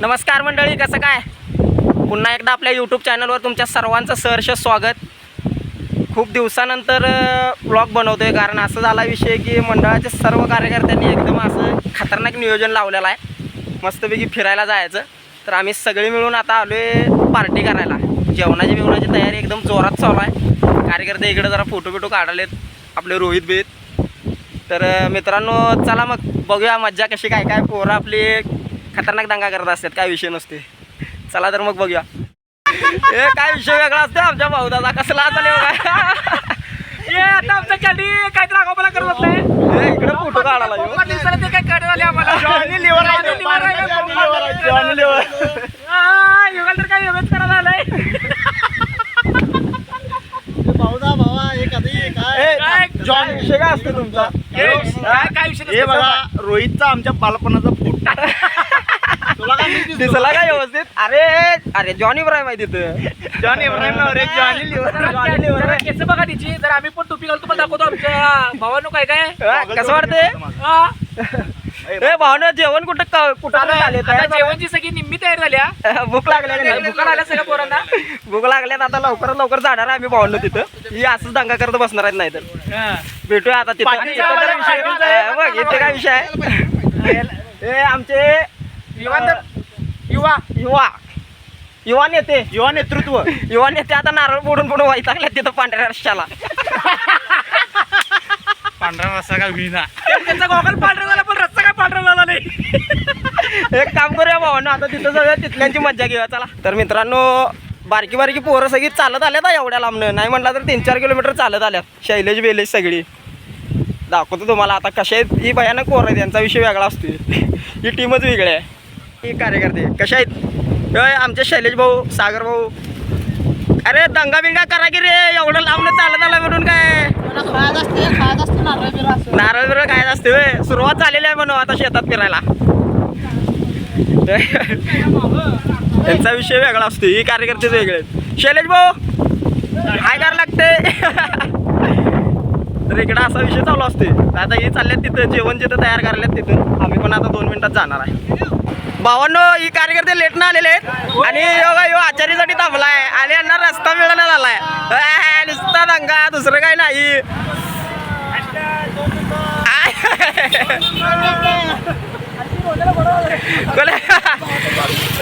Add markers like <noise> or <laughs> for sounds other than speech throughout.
नमस्कार मंडळी कसं काय? पुन्हा एकदा आपल्या यूट्यूब चॅनलवर तुमच्या सर्वांचं सहर्ष स्वागत. खूप दिवसानंतर ब्लॉग बनवतोय कारण असं झाला विषय की मंडळाच्या सर्व कार्यकर्त्यांनी एकदम असं खतरनाक नियोजन लावलेलं आहे. मस्तपैकी फिरायला जायचं. तर आम्ही सगळे मिळून आता आलो आहे पार्टी करायला. जेवणाची बिवणाची तयारी एकदम जोरात चालू आहे. कार्यकर्ते इकडे जरा फोटो बिटो काढालेत आपले रोहित बीत तर मित्रांनो चला मग बघूया मज्जा कशी काय काय पोरं आपली खतरनाक दंगा करत असतात काय विषय नसते. चला तर मग बघूया. हे काय विषय वेगळा असतो आमच्या भाऊदाचा कसला ये आता आमच्या कॅडी काय तर आगाऊपणा करत बसलाय? हे इकडे फोटो काढायला ते काय आम्हाला. जॉनी लिव्हर जॉनी लिव्हर युगल तर काय करायला आलाय? भाऊदा भावा कधी काय ए, काय? जॉन विषय काय असतो तुमचा? काय विषय हे बघा रोहितचा आमच्या बालपणाचा फूट. दिसला काय व्यवस्थित? अरे अरे जॉनी इब्राहिम आहे तिथं. जॉन इब्राहिम अरे जॉनी लिव्हर जरा जॉनी लिव्हर जरा आहे. केस बघा तिची. जर आम्ही पण टोपी घालतो तुम्हाला दाखवतो आमच्या भावानो काय काय. हा, कसं वाटतंय? आ, ए भावना जेवण कुठं क- कुठं पण आले आता जेवणची सगळी निम्मी तयार झाल्या <laughs> भूक लागल्या? भुका लागल्या सगळ्या पोरांना? <laughs> भूक लागल्यात आता लवकरात लवकर जाणार आहे आम्ही भावनो तिथं. ही असंच दंगा करत बसणार आहेत नाही तर भेटूया आता तिथं. तर विषय-. अं, बघ इथे काय विषय आहे? हे <laughs> आमचे युवा. युवा. युवा नेते. युवा नेतृत्व. युवा नेते आता नारळ फोडून फोडून वैतागले तिथं पांढऱ्या रस्त्याला. पांढरा रस्ता का विना त्यांचा गॉगल पांढरा झाला पण रस्ता काय पांढरा झाला नाही. एक काम करूया भावानं आता तिथं जाऊया तिथल्यांची मज्जा घेऊया चला. तर मित्रांनो बारकी बारकी पोरं सगळी चालत आल्यात एवढ्या लांबनं. नाही म्हटलं तर तीन चार किलोमीटर चालत आल्यात. शैलेश बेलेश सगळी. दाखवतो तुम्हाला आता कशा आहेत. ही भयानक पोरं आहेत यांचा विषय वेगळा असतो ही टीमच वेगळी आहे. ही कार्यकर्ते कशा आहेत? आमचे शैलेश भाऊ सागर भाऊ. अरे दंगा बिंगा करा की रे एवढं लांबनं चालत आला म्हणून काय? खायचं खायचं नारळ बिरळ काय असते होय. सुरुवात झालेली आहे म्हणून आता शेतात फिरायला. <laughs> त्यांचा विषय वेगळा असतो ही कार्यकर्तेच वेगळे. शैलेश भाऊ काय करायला लागते? <laughs> तर इकडं असा विषय चालू असते आता ही चालल्यात तिथं जेवण जिथं तयार करायला तिथं आम्ही पण आता दोन मिनिटात जाणार आहे. भावांनो ही कार्यकर्ते लेट ना आलेले आहेत. आणि योगा यो आचार्यासाठी थांबलाय. आणि यांना रस्ता मिळाला झालाय नुसता दंगा दुसरं काय नाही.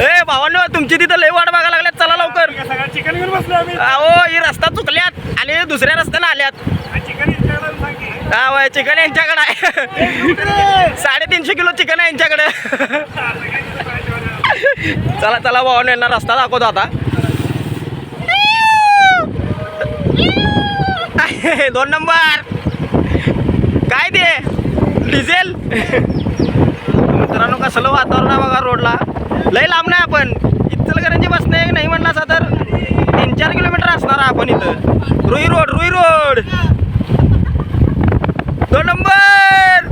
ए भावांनो तुमची तिथं लय वाट बघायला लागल्यात. चला लवकर. चिकन घेऊन बसलो आम्ही. अहो ही रस्ता चुकल्यात आणि दुसऱ्या रस्त्यानं आल्यात. चिकन हा वय चिकन यांच्याकडे आहे. साडेतीनशे किलो चिकन आहे यांच्याकडे. चला चला भावानं यांना रस्ता दाखवतो आता. दोन नंबर. काय ते? डिझेल? मित्रांनो कसलं वातावरण आहे बघा रोडला. लय लांब नाही आपण. इचलकरंजी बसणे नाही म्हणला असं तर. तीन चार किलोमीटर असणार आपण इथं. Rui road Rui road. दोन नंबर!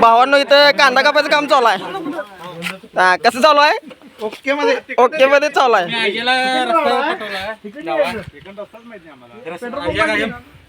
भावांनो इथं कांदा कापायचं काम चालू आहे. हा कसं चालू आहे? ओके मध्ये. ओके मध्ये चालू आहे.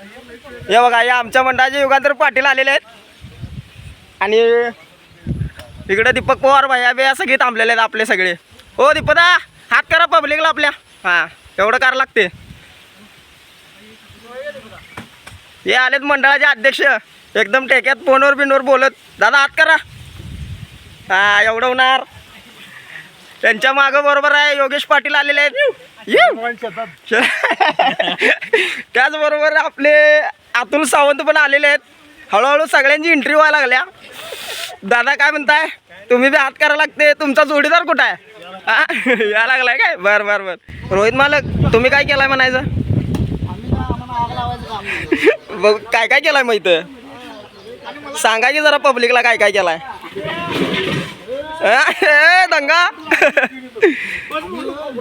हे बघा या आमच्या मंडळाचे युगांतर पाटील आलेले आहेत. आणि इकडे दीपक पवार भैया असं सगळे थांबलेले आहेत आपले सगळे. हो दीपदा हात करा पब्लिकला आपल्या. हां एवढं करा लागते. हे आलेत मंडळाचे अध्यक्ष. एकदम टेक्यात फोनवर बिनवर बोलत. दादा हात करा. हा एवढं होणार. त्यांच्या मागं बरोबर आहे. योगेश पाटील आलेले आहेत. <laughs> त्याचबरोबर आपले अतुल सावंत पण आलेले आहेत. हळूहळू सगळ्यांची एंट्री व्हायला लागल्या. दादा काय म्हणताय? तुम्ही बी हात करायला लागते. तुमचा जोडीदार कुठं आहे? या लागलाय काय? बर बर बर. रोहित मालक तुम्ही काय केलाय म्हणायचं? बघ काय काय केलाय मग इथं? सांगा की जरा पब्लिकला काय काय केलाय? दंगा.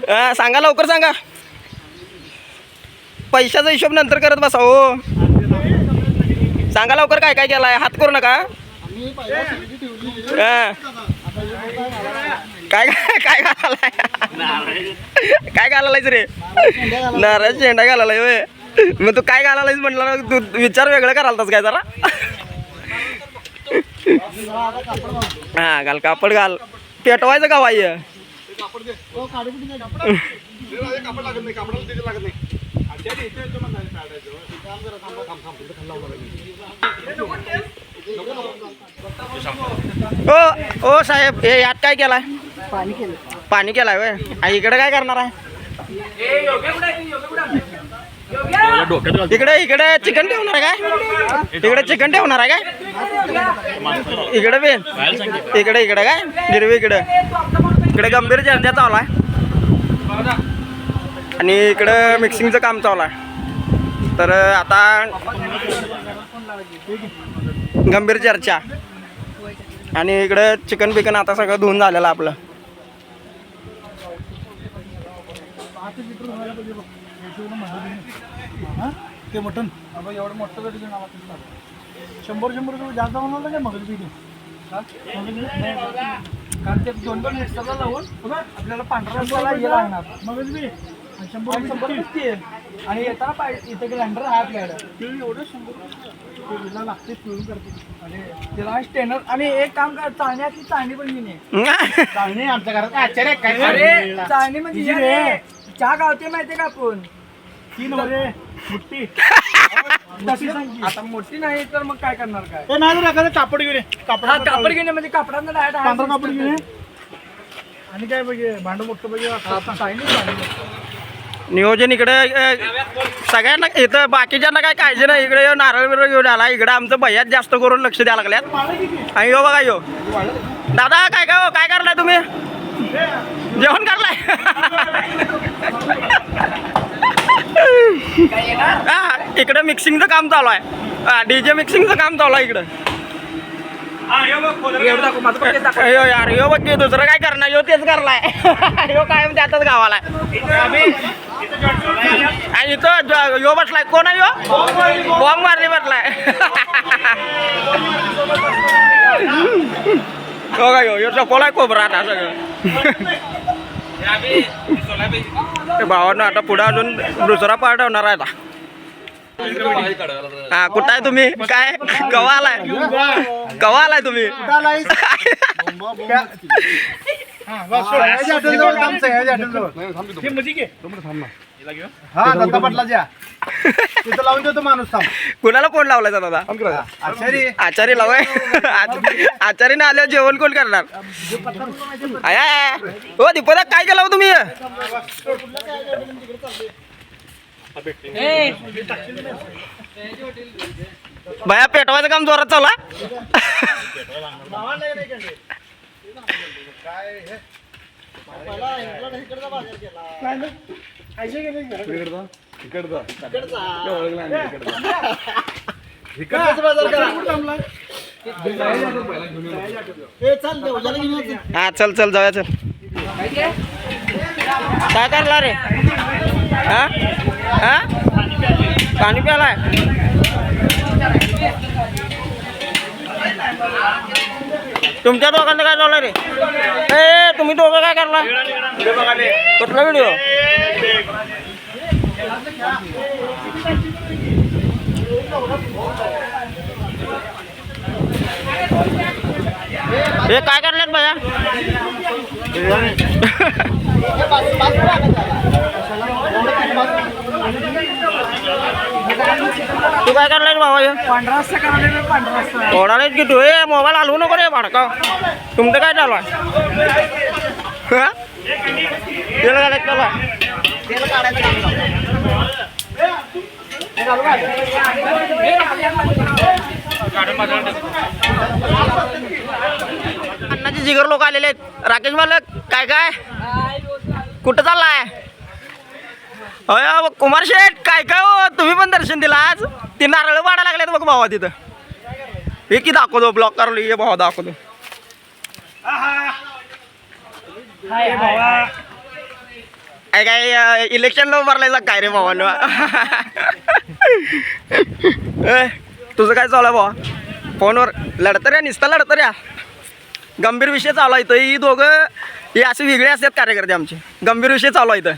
अं, सांगा लवकर सांगा. पैशाचा हिशोब नंतर करत बसा हो. सांगा लवकर काय काय केलाय? हात करू नका. काय काय घालाय काय घालायच रे? नारळ शेंडा घालायला होय. मग तू काय घालायलायस म्हटलं ना तू विचार वेगळं करालतास काय जरा. हा घाल कापड घाल. पेटवायचं का बाई? ओ ओ साहेब हे यात काय केलाय? पाणी केलं. पाणी केलाय वय इकडे काय करणार आहे? इकडे इकडे चिकन ठेवणार आहे काय? इकडे चिकन ठेवणार आहे काय? इकडे बी. इकडे इकडे काय? गिरवी इकडे. इकडे गंभीर चर्चा चालू आहे आणि इकडं मिक्सिंगचं काम चालू आहे तर आता गंभीर चर्चा. आणि इकडं चिकन बिकन आता सगळं धुवून झालेलं आपलं. ते मटन अबा एवढं मोठं कधी घेऊन आला शंभर शंभर रुपये जास्त बनवलं काय मगल पिढी कारण ते दोन दोन मिक्सरला लावून आपल्याला पांढरा रस्त्याला हे लागणार मगल बी आणि शंभर शंभर किती आणि येताना पाहिजे इथे ग्राइंडर हात गायला एवढं शंभर लागते पिळून करते. आणि त्याला स्टेनर आणि एक काम कर चाळण्याची चाळणी पण नाही <laughs> चाळणी आमच्या घरात आश्चर्य काय अरे चाळणी म्हणजे रे. चहा गावते माहितीये का आपण? तीन रे. <laughs> आता मोठी नाही तर मग काय करणार काय? नाही एखादं कापड घेऊन ये. कापड हा कापड घेणे म्हणजे कापडांना डायरेक्ट पांढरा कापड घेऊन ये. आणि काय पाहिजे भांड मोठं पाहिजे नियोजन इकडे अ, सगळ्यांना इथं बाकीच्यांना काय काळजी नाही. इकडे ह्यो नारळ बिरळ घेऊन आला. इकडे आमचं भैयात जास्त करून लक्ष द्यायला लागल्यात. आणि यो बघा यो. दादा काय काय हो? काय करलाय तुम्ही? जेवण करलाय? <laughs> <laughs> हा इकडे मिक्सिंगचं काम चालू आहे. हा डीजे मिक्सिंगचं काम चालू आहे इकडं. यार यो बघ दुसरं काय करणार यो तेच करलाय. <laughs> यो कायम त्यातच गावाला. आणि इथं ज- यो बसलाय. कोण आहे यो? बॉम्ब मारली बसलाय. <laughs> हो का यो यो चकोलाय कोबरा आता सगळं. <laughs> भावानं आता पुढे अजून दुसरा पार्ट होणार आहे आता. हा कुठं आहे तुम्ही? काय? कवा आलाय? कवा आलाय तुम्ही? हा दत्ता पाटलाच्या तिथं लावून देतो माणूस थांब. कुणाला फोन लावलाय दादा? आचारी. आचारी लावाय. आचारीने आल्यावर जेवण कोण करणार? I, I, I. हो दीपदा काय केलं हो तुम्ही? भया पेटवायचं काम जोरात चालू आहे? हा चल चल जाऊया चल. काय करला रे? हा? हा? पाणी प्यालाय तुमच्या दोघांना काय झालं रे? ए तुम्ही दोघं काय करला? कुठला व्हिडिओ हे काय करलेत भया तू काय करलाय बाबा हे? कोणालाच की तू हे मोबाईल हलवू नको रे भाडका. तुमचं काय चालू आहे? अण्णाचे जिगर लोक आलेले आहेत. राकेश मालक काय काय? कुठं चाललाय? अय कुमार शेठ काय काय हो? तुम्ही पण दर्शन दिलं आज? ती नारळ वाढा लागल्यात बघ भावा तिथं. हे की दाखवतो ब्लॉक करलो ये भावा दाखवतो. काय काय इलेक्शनला उभारलाय काय रे भावानो? <laughs> ए तुझं काय चालू आहे भावा? फोनवर लढतं रे नुसतं लढतं रे. गंभीर विषय चालू आहे इथं. ही दोघं हे असे वेगळे असतात कार्यकर्ते आमचे. गंभीर विषय चालू आहे इथं.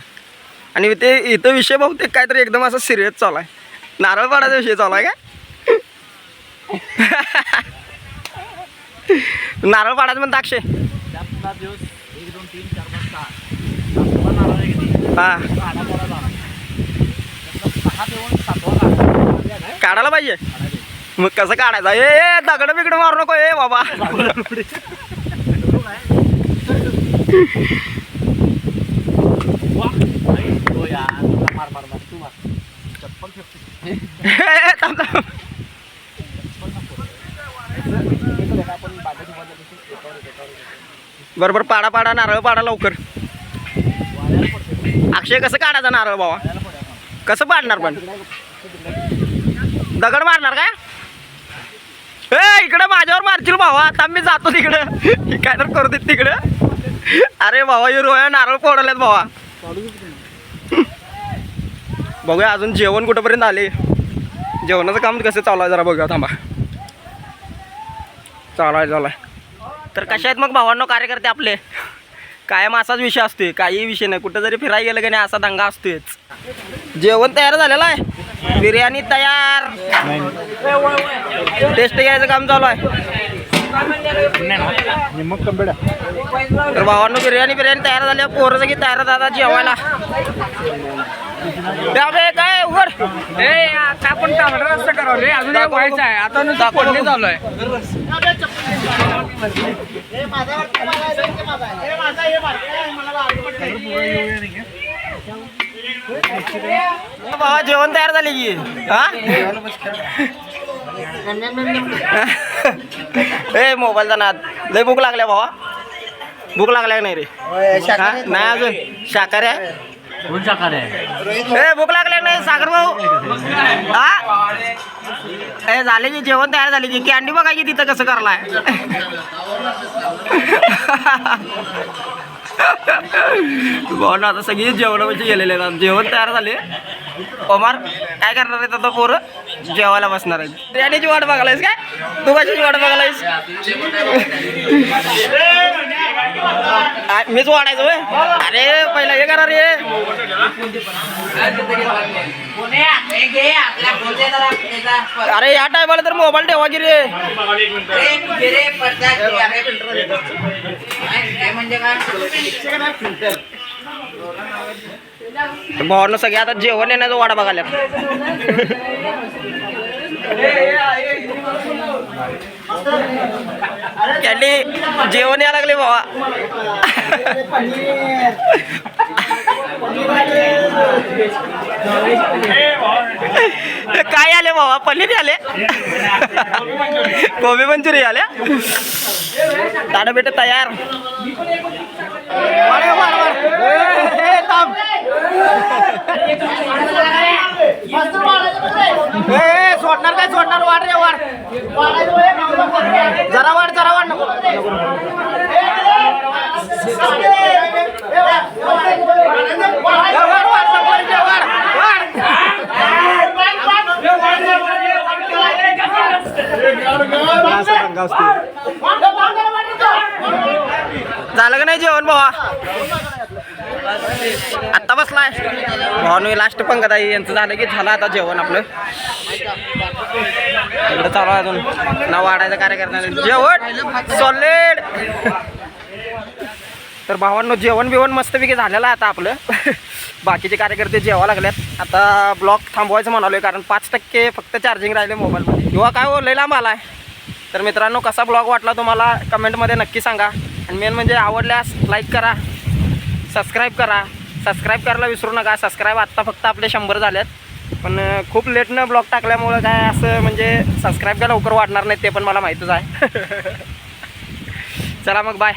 आणि ते इथं विषय बहुतेक काहीतरी एकदम असं सिरियस चालू आहे. नारळ पाडायचा विषय चालू आहे का? <laughs> नारळ पाडायचं म्हणता अक्षय? हा. काढायला पाहिजे. मग कसं काढायचं? ए ए, दगड बिगड मारू नको. ए बाबा <laughs> <laughs> हो यार तुला मार मार मार तू मार चप्पल फेकते ए, ए, थांब, <laughs> थांब. बरोबर पाडा पाडा नारळ पाडा लवकर. अक्षय कसं काढायचं नारळ बाबा? कसं पाडणार पण? दगड मारणार काय ए इकडं माझ्यावर मारशील भावा. आता मी जातो तिकडं. <laughs> काय तर करू देत तिकडं. अरे भावा हे रोया नारळ फोडल्यात भावा. बघूया अजून जेवण कुठंपर्यंत आले. जेवणाचं काम कसं चालू आहे जरा बघूया थांबा. चालू आहे चालू आहे. तर कशा आहेत मग भावांनो कार्यकर्ते आपले? कायम असाच विषय असतोय काही विषय नाही. कुठं जरी फिरायला गेलं की नाही असा दंगा असतोच <laughs> जेवण तयार झालेलं आहे? बिर्याणी तयार. टेस्ट घ्यायचं काम चालू आहे. तर भावांनो बिर्याणी बिर्याणी तयार झाली आहे. पोरं सगळी तयार झाला जेवायला. काय उघड ए आता आपण तांबडा रस्ता करावं रे. अजून एक व्हायचं आहे. आता नुसतं फोडणी चालू आहे. भावा जेवण तयार झाले की? हा? ए मोबाईलचा नाद. लय भूक लागल्या भावा. भूक लागल्या का नाही रे? नाही अजून? शाकाहारी आहे? ए भूक लागली नाही? सागर भाऊ? हा? ए झाले की जेवण तयार झाले की. कॅन्डी बघा की तिथं कसं करलाय. भाऊ आता सगळी जेवणापाशी गेलेले आहेत. जेवण तयार झाले. ओमार काय करणार आहेत आता पोरं? जेवायला बसणार आहेत. बिर्याणीची वाट बघायलायस काय? तू कशाची वाट बघायलायस? आ, मीच वाढायचो अरे पहिला हे करा रे. अरे या टायमाला तर मोबाईल ठेवा की रे. भावांना सगळे आता जेवण येण्याचं वाडा बघायला. त्यांनी जेवण यायला लागले भावा. काय आले भावा? पनीर आले? गोबी मंचुरी आल्या ताडं बेटा तयार सोडणार काय सोडणार वाढ रे वाढ जरा वाढ जरा वाढ नको वाढ, वाढ, सफारी दे, वाढ, वाढ. झालं का नाही जेवण भावा. आत्ता बसलाय. भावानु लास्ट पंगत आहे यांचं झालं की झालं आता जेवण आपलं. एवढं चालू आहे अजून. ना वाढायचं कार्यकर्ता जेवण. सॉलिड तर भावांनो जेवण बिवण मस्तपैकी झालेलं आहे आता आपलं. बाकीचे कार्यकर्ते जेवा लागल्यात आता ब्लॉक थांबवायचं म्हणालोय कारण पाच टक्के फक्त चार्जिंग राहिले मोबाईलमध्ये किंवा काय हो लय लांब तर मित्रांनो कसा ब्लॉग वाटला तुम्हाला? कमेंटमध्ये नक्की सांगा. आणि मेन म्हणजे आवडल्यास लाईक करा सबस्क्राईब करा. सबस्क्राईब करायला विसरू नका. सबस्क्राईब आत्ता फक्त आपले शंभर झालेत. पण खूप लेटनं ब्लॉग टाकल्यामुळं काय असं म्हणजे सबस्क्राईब काय लवकर वाढणार नाही ते पण मला माहीतच आहे. <laughs> चला मग बाय